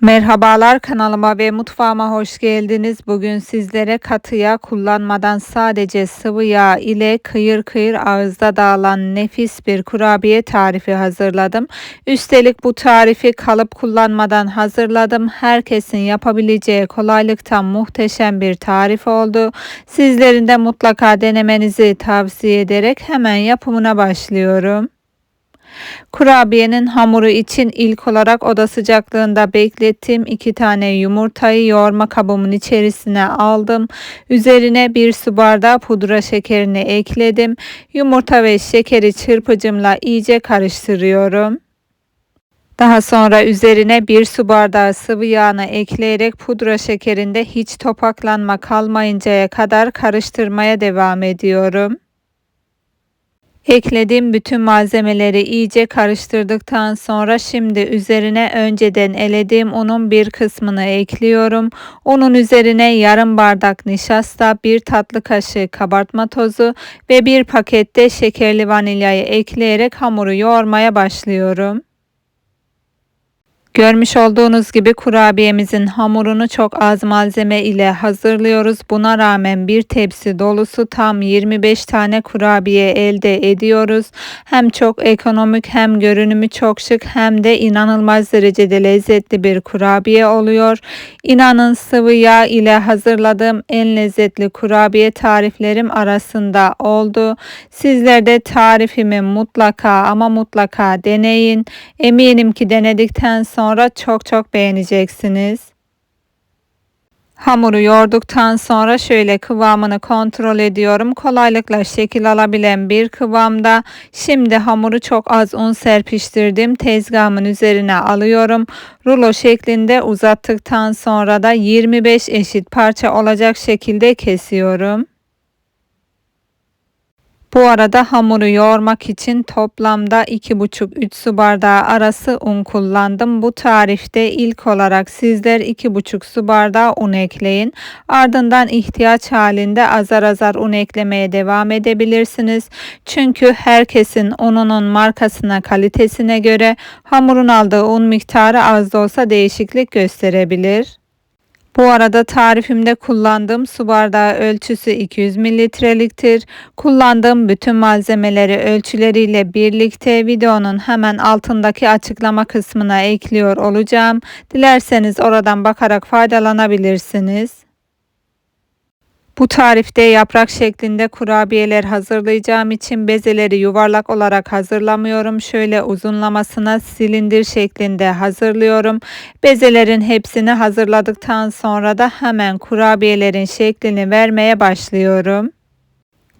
Merhabalar kanalıma ve mutfağıma hoş geldiniz. Bugün sizlere katı yağ kullanmadan sadece sıvı yağ ile kıyır kıyır ağızda dağılan nefis bir kurabiye tarifi hazırladım. Üstelik bu tarifi kalıp kullanmadan hazırladım. Herkesin yapabileceği kolaylıktan muhteşem bir tarif oldu. Sizlerin de mutlaka denemenizi tavsiye ederek hemen yapımına başlıyorum. Kurabiyenin hamuru için ilk olarak oda sıcaklığında beklettiğim iki tane yumurtayı yoğurma kabımın içerisine aldım. Üzerine bir su bardağı pudra şekerini ekledim. Yumurta ve şekeri çırpıcımla iyice karıştırıyorum. Daha sonra üzerine bir su bardağı sıvı yağını ekleyerek pudra şekerinde hiç topaklanma kalmayıncaya kadar karıştırmaya devam ediyorum. Eklediğim bütün malzemeleri iyice karıştırdıktan sonra şimdi üzerine önceden elediğim unun bir kısmını ekliyorum. Unun üzerine yarım bardak nişasta, bir tatlı kaşığı kabartma tozu ve bir pakette şekerli vanilyayı ekleyerek hamuru yoğurmaya başlıyorum. Görmüş olduğunuz gibi kurabiyemizin hamurunu çok az malzeme ile hazırlıyoruz. Buna rağmen bir tepsi dolusu tam 25 tane kurabiye elde ediyoruz. Hem çok ekonomik hem görünümü çok şık hem de inanılmaz derecede lezzetli bir kurabiye oluyor. İnanın sıvı yağ ile hazırladığım en lezzetli kurabiye tariflerim arasında oldu. Sizler de tarifimi mutlaka ama mutlaka deneyin. Eminim ki denedikten sonra sonra çok çok beğeneceksiniz. Hamuru yoğurduktan sonra şöyle kıvamını kontrol ediyorum. Kolaylıkla şekil alabilen bir kıvamda. Şimdi hamuru çok az un serpiştirdim. Tezgahımın üzerine alıyorum. Rulo şeklinde uzattıktan sonra da 25 eşit parça olacak şekilde kesiyorum. Bu arada hamuru yoğurmak için toplamda 2,5-3 su bardağı arası un kullandım. Bu tarifte ilk olarak sizler 2,5 su bardağı un ekleyin. Ardından ihtiyaç halinde azar azar un eklemeye devam edebilirsiniz. Çünkü herkesin ununun markasına kalitesine göre hamurun aldığı un miktarı az da olsa değişiklik gösterebilir. Bu arada tarifimde kullandığım su bardağı ölçüsü 200 mililitreliktir. Kullandığım bütün malzemeleri ölçüleriyle birlikte videonun hemen altındaki açıklama kısmına ekliyor olacağım. Dilerseniz oradan bakarak faydalanabilirsiniz. Bu tarifte yaprak şeklinde kurabiyeler hazırlayacağım için bezeleri yuvarlak olarak hazırlamıyorum. Şöyle uzunlamasına silindir şeklinde hazırlıyorum. Bezelerin hepsini hazırladıktan sonra da hemen kurabiyelerin şeklini vermeye başlıyorum.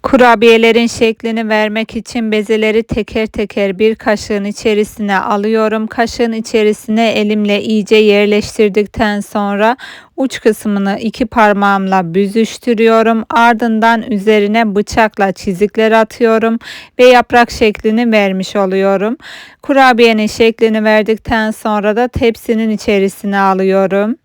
Kurabiyelerin şeklini vermek için bezeleri teker teker bir kaşığın içerisine alıyorum. Kaşığın içerisine elimle iyice yerleştirdikten sonra uç kısmını iki parmağımla büzüştürüyorum. Ardından üzerine bıçakla çizikler atıyorum ve yaprak şeklini vermiş oluyorum. Kurabiyenin şeklini verdikten sonra da tepsinin içerisine alıyorum.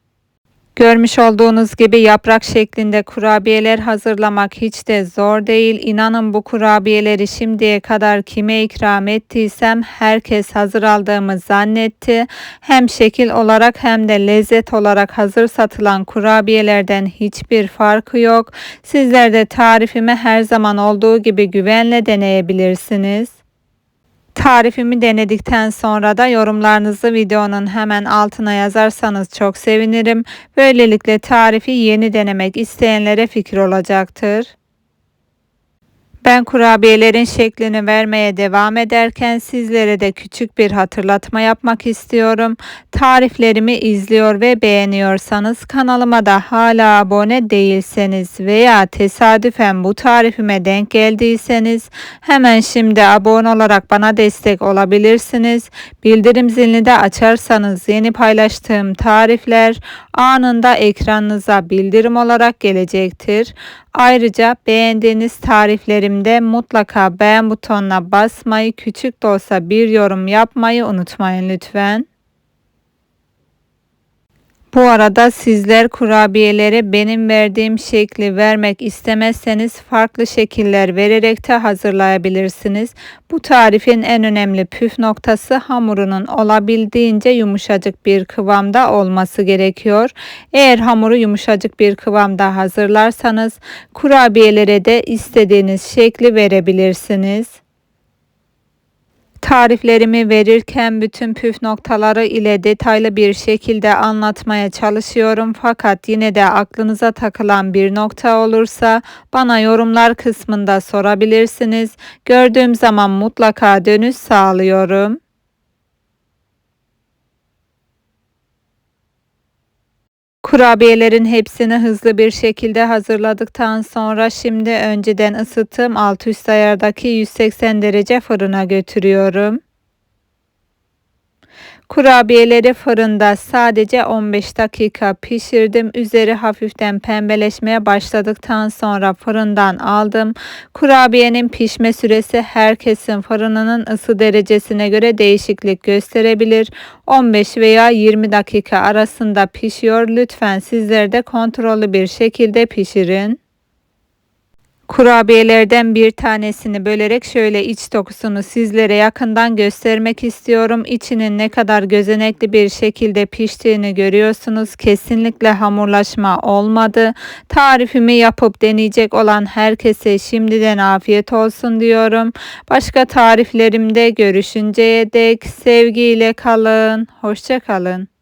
Görmüş olduğunuz gibi yaprak şeklinde kurabiyeler hazırlamak hiç de zor değil. İnanın bu kurabiyeleri şimdiye kadar kime ikram ettiysem herkes hazır aldığımı zannetti. Hem şekil olarak hem de lezzet olarak hazır satılan kurabiyelerden hiçbir farkı yok. Sizler de tarifimi her zaman olduğu gibi güvenle deneyebilirsiniz. Tarifimi denedikten sonra da yorumlarınızı videonun hemen altına yazarsanız çok sevinirim. Böylelikle tarifi yeni denemek isteyenlere fikir olacaktır. Ben kurabiyelerin şeklini vermeye devam ederken sizlere de küçük bir hatırlatma yapmak istiyorum. Tariflerimi izliyor ve beğeniyorsanız kanalıma da hala abone değilseniz veya tesadüfen bu tarifime denk geldiyseniz hemen şimdi abone olarak bana destek olabilirsiniz. Bildirim zilini de açarsanız yeni paylaştığım tarifler anında ekranınıza bildirim olarak gelecektir. Ayrıca beğendiğiniz tariflerimde mutlaka beğen butonuna basmayı, küçük de olsa bir yorum yapmayı unutmayın lütfen. Bu arada sizler kurabiyelere benim verdiğim şekli vermek istemezseniz farklı şekiller vererek de hazırlayabilirsiniz. Bu tarifin en önemli püf noktası hamurunun olabildiğince yumuşacık bir kıvamda olması gerekiyor. Eğer hamuru yumuşacık bir kıvamda hazırlarsanız kurabiyelere de istediğiniz şekli verebilirsiniz. Tariflerimi verirken bütün püf noktaları ile detaylı bir şekilde anlatmaya çalışıyorum fakat yine de aklınıza takılan bir nokta olursa bana yorumlar kısmında sorabilirsiniz. Gördüğüm zaman mutlaka dönüş sağlıyorum. Kurabiyelerin hepsini hızlı bir şekilde hazırladıktan sonra şimdi önceden ısıttığım alt üst ayardaki 180 derece fırına götürüyorum. Kurabiyeleri fırında sadece 15 dakika pişirdim. Üzeri hafiften pembeleşmeye başladıktan sonra fırından aldım. Kurabiyenin pişme süresi herkesin fırınının ısı derecesine göre değişiklik gösterebilir. 15 veya 20 dakika arasında pişiyor. Lütfen sizler de kontrollü bir şekilde pişirin. Kurabiyelerden bir tanesini bölerek şöyle iç dokusunu sizlere yakından göstermek istiyorum. İçinin ne kadar gözenekli bir şekilde piştiğini görüyorsunuz. Kesinlikle hamurlaşma olmadı. Tarifimi yapıp deneyecek olan herkese şimdiden afiyet olsun diyorum. Başka tariflerimde görüşünceye dek sevgiyle kalın. Hoşça kalın.